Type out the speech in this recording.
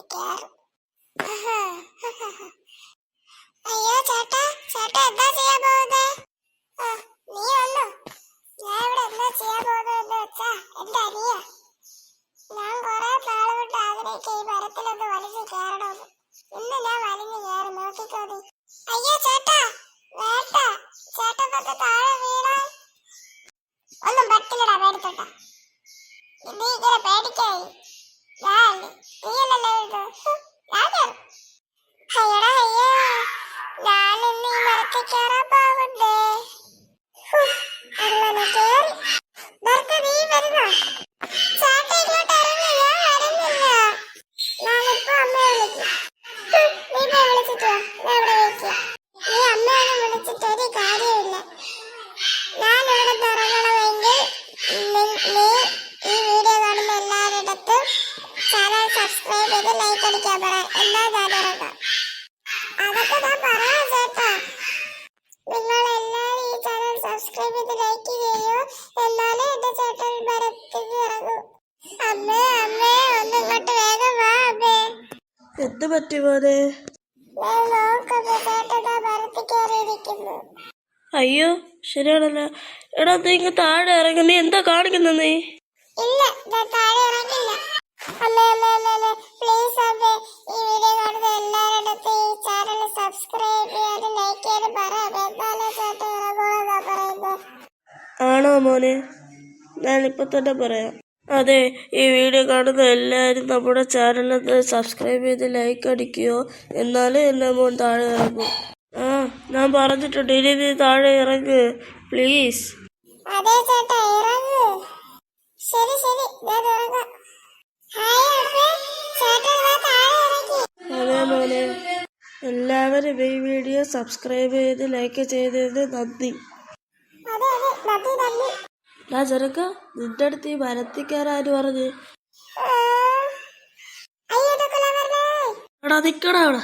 പഠിപ്പിക്കാറും അയ്യോ ചേട്ടാ ചേട്ടാ എന്താ ചെയ്യാൻ പോകുന്നത് നീ വന്നു. ഞാൻ ഇവിടെ എന്താ ചെയ്യാൻ പോകുന്നത് വെച്ചാ എന്റെ അനിയ ഞാൻ കൊറേ നാൾ കൊണ്ട് ആഗ്രഹിച്ച ഈ മരത്തിലൊന്ന് വലിച്ചു കയറണമെന്ന് ഇന്ന് ഞാൻ വലിഞ്ഞു കയറി നോക്കിക്കോ നീ. അയ്യോ ചേട്ടാ വേണ്ട. ചേട്ടൻ പത്ത് താഴെ വീണാൽ ഒന്നും പറ്റില്ലടാ പേടിച്ചോട്ടാ നീ ഇങ്ങനെ പേടിക്കായി. നി- നീ ഈ വീഡിയോ കാണുന്ന എല്ലാവരിടത്തും ചാനൽ സബ്സ്ക്രൈബ് ചെയ്ത് ലൈക്ക് അടിക്കാൻ പറ. എല്ലാ കാര്യങ്ങളും അതൊക്കെ ഞാൻ പറയാം ചേട്ടാ നിങ്ങൾ എല്ലാവരും ഈ ചാനൽ സബ്സ്ക്രൈബ് ചെയ്ത് ലൈക്ക് ചെയ്യൂ. എന്നാലേ എന്റെ ചേട്ടൻ മരത്തിൽ ഇറങ്ങൂ. അമ്മേ അമ്മേ ഒന്ന് ഇങ്ങോട്ട് വേഗം വാ അമ്മേ. എന്ത് പറ്റി മോനെ? ഞാൻ നോക്കുന്നു ചേട്ടൻ ആ മരത്തിൽ കയറിയിരിക്കുന്നു. അയ്യോ ശരിയാണല്ലോ. എടാ നീ ഇങ്ങ് താഴെ ഇറങ്ങുന്നേ നീ എന്താ കാണിക്കുന്ന നീ? ഇല്ല ഞാൻ താഴെ ആണോ മോനെ? ഞാനിപ്പോ തന്നെ പറയാം. അതെ ഈ വീഡിയോ കാണുന്ന എല്ലാവരും നമ്മുടെ ചാനലിൽ സബ്സ്ക്രൈബ് ചെയ്ത് ലൈക്ക് അടിക്കുകയോ എന്നാലേ എന്നെ മോൻ താഴെ ഇറങ്ങും. ആ ഞാൻ പറഞ്ഞിട്ടുണ്ട് ഇനി നീ താഴെ ഇറങ്ങ്. പ്ലീസ് അതെ ചേട്ടാ ഇറങ്ങ്. ശരി ശരി. ഞാൻ ഇറങ്ങി. അതെ മോനെ. എല്ലാവരും ഈ വീഡിയോ സബ്സ്ക്രൈബ് ചെയ്ത് ലൈക്ക് ചെയ്തതിന് നന്ദി. ചെറുക്ക നിന്റെ അടുത്ത് ഈ മരത്തിൽ കയറാൻ പറഞ്ഞു? എടാ നിക്കടാ അവിടെ.